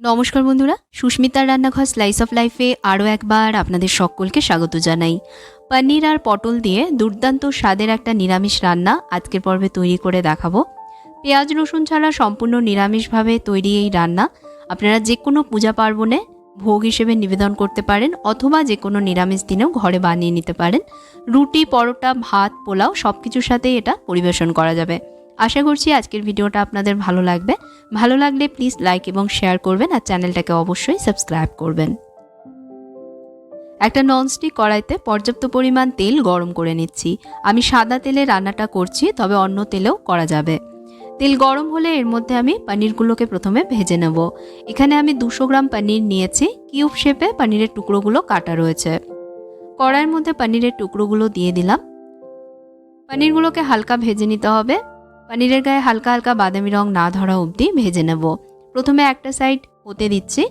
নমস্কার বন্ধুরা, সুস্মিতার রান্নাঘর স্লাইস অফ লাইফে আরও একবার আপনাদের সকলকে স্বাগত জানাই। পনির আর পটল দিয়ে দুর্দান্ত স্বাদের একটা নিরামিষ রান্না আজকের পর্বে তৈরি করে দেখাবো। পেঁয়াজ, রসুন ছাড়া সম্পূর্ণ নিরামিষভাবে তৈরি এই রান্না। আপনারা যে কোনো পূজা পার্বণে ভোগ হিসেবে নিবেদন করতে পারেন অথবা যে কোনো নিরামিষ দিনেও ঘরে বানিয়ে নিতে পারেন। রুটি, পরোটা, ভাত, পোলাও সব কিছুর সাথেই এটা পরিবেশন করা যাবে। আশা করছি আজকের ভিডিওটা আপনাদের ভালো লাগবে। ভালো লাগলে প্লিজ লাইক এবং শেয়ার করবেন আর চ্যানেলটাকে অবশ্যই সাবস্ক্রাইব করবেন। একটা ননস্টিক কড়াইতে পর্যাপ্ত পরিমাণ তেল গরম করে নিচ্ছি। আমি সাদা তেলে রান্নাটা করছি, তবে অন্য তেলেও করা যাবে। তেল গরম হলে এর মধ্যে আমি পনিরগুলোকে প্রথমে ভেজে নেব। এখানে আমি দুশো গ্রাম পনির নিয়েছি। কিউব শেপে পনিরের টুকরোগুলো কাটা রয়েছে। কড়াইয়ের মধ্যে পনিরের টুকরোগুলো দিয়ে দিলাম। পনিরগুলোকে হালকা ভেজে নিতে হবে। পনিরের গায়ে হালকা হালকা বাদামি রং না ধরা অবধি ভেজে নেব। প্রথমে একটা সাইড হতে দিচ্ছি।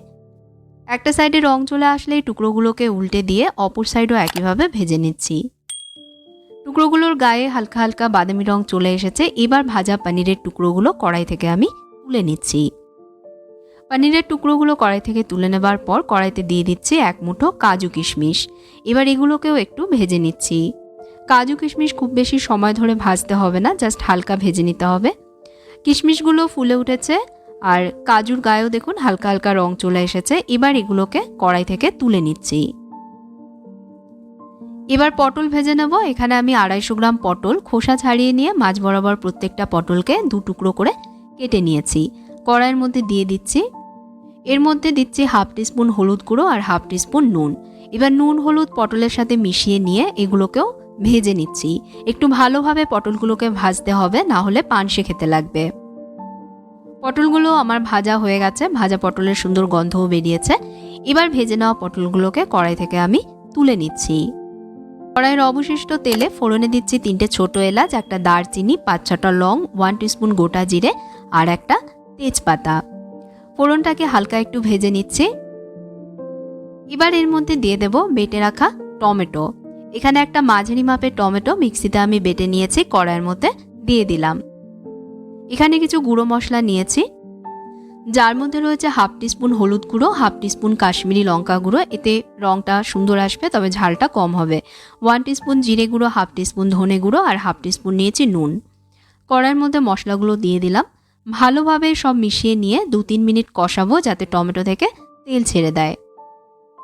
একটা সাইডে রং চলে আসলে টুকরোগুলোকে উল্টে দিয়ে অপর সাইডও একইভাবে ভেজে নিচ্ছি। টুকরোগুলোর গায়ে হালকা হালকা বাদামি রং চলে এসেছে। এবার ভাজা পনিরের টুকরোগুলো কড়াই থেকে আমি তুলে নিচ্ছি। পনিরের টুকরোগুলো কড়াই থেকে তুলে নেবার পর কড়াইতে দিয়ে দিচ্ছি এক মুঠো কাজু কিশমিশ। এবার এগুলোকেও একটু ভেজে নিচ্ছি। কাজু কিশমিশ খুব বেশি সময় ধরে ভাজতে হবে না জাস্ট হালকা ভেজে নিতে হবে। কিশমিশগুলো ফুলে উঠেছে, আর কাজুর গায়েও দেখুন হালকা হালকা রং চলে এসেছে। এবার এগুলোকে কড়াই থেকে তুলে নিচ্ছি। এবার পটল ভেজে নেব। এখানে আমি আড়াইশো গ্রাম পটল, খোসা ছাড়িয়ে নিয়ে মাছ বরাবর প্রত্যেকটা পটলকে দু টুকরো করে কেটে নিয়েছি। কড়াইয়ের মধ্যে দিয়ে দিচ্ছি। এর মধ্যে দিচ্ছি হাফ টিস্পুন হলুদ গুঁড়ো আর হাফ টিস্পুন নুন। এবার নুন হলুদ পটলের সাথে মিশিয়ে নিয়ে এগুলোকেও ভেজে নিচ্ছি। একটু ভালোভাবে পটলগুলোকে ভাজতে হবে, না হলে পানসে খেতে লাগবে। পটলগুলো আমার ভাজা হয়ে গেছে, ভাজা পটলের সুন্দর গন্ধও বেরিয়েছে। এবার ভেজে নেওয়া পটলগুলোকে কড়াই থেকে আমি তুলে নিচ্ছি। কড়াইয়ের অবশিষ্ট তেলে ফোড়নে দিচ্ছি তিনটে ছোট এলাচ, একটা দারচিনি, পাঁচ ছটা লং ওয়ান টিস্পুন গোটা জিরে আর একটা তেজপাতা। ফোড়নটাকে হালকা একটু ভেজে নিচ্ছি। এবার এর মধ্যে দিয়ে দেব বেটে রাখা টমেটো। এখানে একটা মাঝারি মাপের টমেটো মিক্সিতে আমি বেটে নিয়েছি কড়াইয়ের মধ্যে, দিয়ে দিলাম। এখানে কিছু গুঁড়ো মশলা নিয়েছি। যার মধ্যে রয়েছে হাফ টিস্পুন হলুদ গুঁড়ো, হাফ টিস্পুন কাশ্মীরি লঙ্কা গুঁড়ো। এতে রঙটা সুন্দর আসবে, তবে ঝালটা কম হবে। ওয়ান টিস্পুন জিরে গুঁড়ো, হাফ টিস্পুন ধনে গুঁড়ো আর হাফ টিস্পুন নিয়েছি নুন। কড়াইয়ের মধ্যে মশলাগুলো দিয়ে দিলাম। ভালোভাবে সব মিশিয়ে নিয়ে দু তিন মিনিট কষাবো যাতে টমেটো থেকে তেল ছেড়ে দেয়।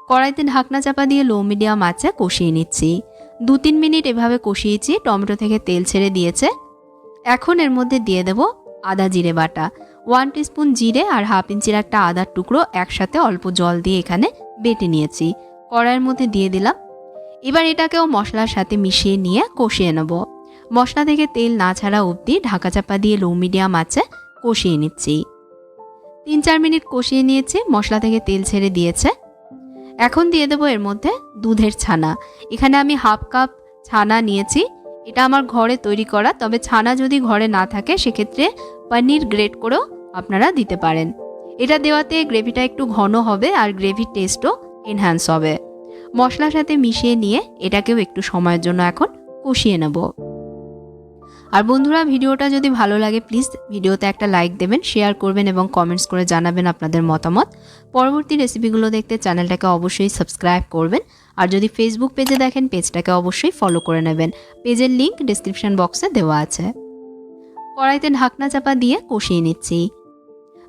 কড়াইতে ঢাকনা চাপা দিয়ে লো মিডিয়াম আঁচে কষিয়ে নিচ্ছি। দু তিন মিনিট এভাবে কষিয়েছি, টমেটো থেকে তেল ছেড়ে দিয়েছে। এখন এর মধ্যে দিয়ে দেব আদা জিরে বাটা। ওয়ান টিস্পুন জিরে আর হাফ ইঞ্চির একটা আদার টুকরো একসাথে অল্প জল দিয়ে এখানে বেটে নিয়েছি। কড়াইয়ের মধ্যে দিয়ে দিলাম। এবার এটাকেও মশলার সাথে মিশিয়ে নিয়ে কষিয়ে নেব। মশলা থেকে তেল না ছাড়া অবধি ঢাকা চাপা দিয়ে লো মিডিয়াম আঁচে কষিয়ে নিচ্ছি। তিন চার মিনিট কষিয়ে নিয়েছি, মশলা থেকে তেল ছেড়ে দিয়েছে। এখন দিয়ে দেবো এর মধ্যে দুধের ছানা। এখানে আমি হাফ কাপ ছানা নিয়েছি। এটা আমার ঘরে তৈরি করা, তবে ছানা যদি ঘরে না থাকে, সেক্ষেত্রে পনির গ্রেট করেও আপনারা দিতে পারেন। এটা দেওয়াতে গ্রেভিটা একটু ঘন হবে আর গ্রেভির টেস্টও এনহ্যান্স হবে। মশলার সাথে মিশিয়ে নিয়ে এটাকেও একটু সময়ের জন্য এখন কষিয়ে নেব। আর বন্ধুরা, ভিডিওটা যদি ভালো লাগে প্লিজ ভিডিওতে একটা লাইক দেবেন শেয়ার করবেন এবং কমেন্টস করে জানাবেন আপনাদের মতামত। পরবর্তী রেসিপিগুলো দেখতে চ্যানেলটাকে অবশ্যই সাবস্ক্রাইব করবেন। আর যদি ফেসবুক পেজে দেখেন পেজটাকে অবশ্যই ফলো করে নেবেন। পেজের লিঙ্ক ডিসক্রিপশন বক্সে দেওয়া আছে। কড়াইতে ঢাকনা চাপা দিয়ে কষিয়ে নিচ্ছি।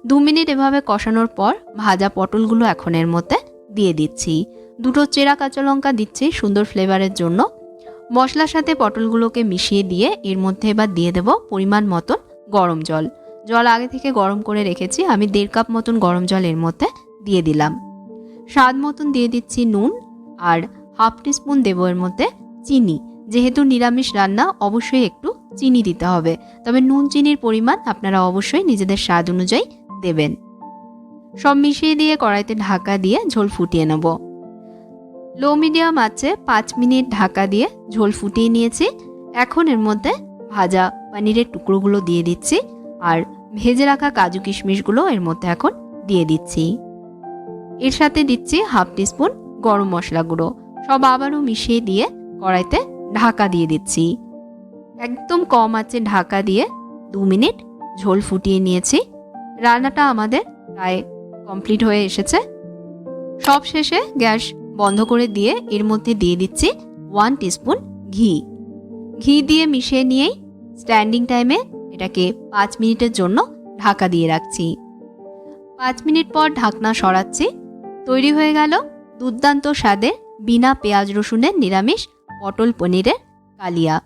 দু মিনিট এভাবে কষানোর পর ভাজা পটলগুলো এখন এর মধ্যে দিয়ে দিচ্ছি। দুটো চেরা কাঁচা লঙ্কা দিচ্ছি সুন্দর ফ্লেভারের জন্য। মশলার সাথে পটলগুলোকে মিশিয়ে দিয়ে এর মধ্যে এবার দিয়ে দেব পরিমাণ মতন গরম জল। জল আগে থেকে গরম করে রেখেছি, আমি দেড় কাপ মতন গরম জল এর মধ্যে দিয়ে দিলাম। স্বাদ মতন দিয়ে দিচ্ছি নুন আর হাফ টিস্পুন দেবো এর মধ্যে চিনি। যেহেতু নিরামিষ রান্না, অবশ্যই একটু চিনি দিতে হবে। তবে নুন চিনির পরিমাণ আপনারা অবশ্যই নিজেদের স্বাদ অনুযায়ী দেবেন। সব মিশিয়ে দিয়ে কড়াইতে ঢাকা দিয়ে ঝোল ফুটিয়ে নেব। লো মিডিয়াম আছে, পাঁচ মিনিট ঢাকা দিয়ে ঝোল ফুটিয়ে নিয়েছি। এখন এর মধ্যে ভাজা পনিরের টুকরোগুলো দিয়ে দিচ্ছি আর ভেজে রাখা কাজু কিশমিশগুলো এর মধ্যে এখন দিয়ে দিচ্ছি। এর সাথে দিচ্ছি হাফ টিস্পুন গরম মশলা গুঁড়ো। সব আবারও মিশিয়ে দিয়ে কড়াইতে ঢাকা দিয়ে দিচ্ছি। একদম কম আছে ঢাকা দিয়ে দু মিনিট ঝোল ফুটিয়ে নিয়েছি। রান্নাটা আমাদের প্রায় কমপ্লিট হয়ে এসেছে। সব শেষে গ্যাস বন্ধ করে দিয়ে এর মধ্যে দিয়ে দিচ্ছি ওয়ান টিস্পুন ঘি। ঘি দিয়ে মিশিয়ে নিয়েই স্ট্যান্ডিং টাইমে এটাকে পাঁচ মিনিটের জন্য ঢাকা দিয়ে রাখছি। পাঁচ মিনিট পর ঢাকনা সরাচ্ছি। তৈরি হয়ে গেল দুর্দান্ত স্বাদের বিনা পেঁয়াজ রসুনের নিরামিষ পটল পনিরের কালিয়া।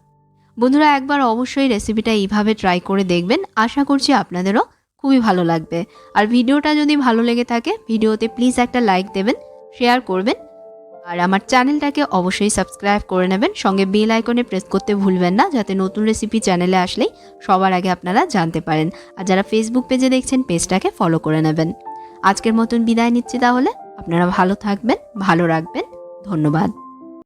বন্ধুরা, একবার অবশ্যই রেসিপিটা এইভাবে ট্রাই করে দেখবেন। আশা করছি আপনাদেরও খুবই ভালো লাগবে। আর ভিডিওটা যদি ভালো লেগে থাকে, ভিডিওতে প্লিজ একটা লাইক দেবেন শেয়ার করবেন। আর আমার চ্যানেলটাকে অবশ্যই সাবস্ক্রাইব করে নেবেন। সঙ্গে বেল আইকনে প্রেস করতে ভুলবেন না, যাতে নতুন রেসিপি চ্যানেলে আসলেই সবার আগে আপনারা জানতে পারেন। আর যারা ফেসবুক পেজে দেখছেন পেজটাকে ফলো করে নেবেন। আজকের মতন বিদায় নিচ্ছি তাহলে। আপনারা ভালো থাকবেন, ভালো রাখবেন। ধন্যবাদ।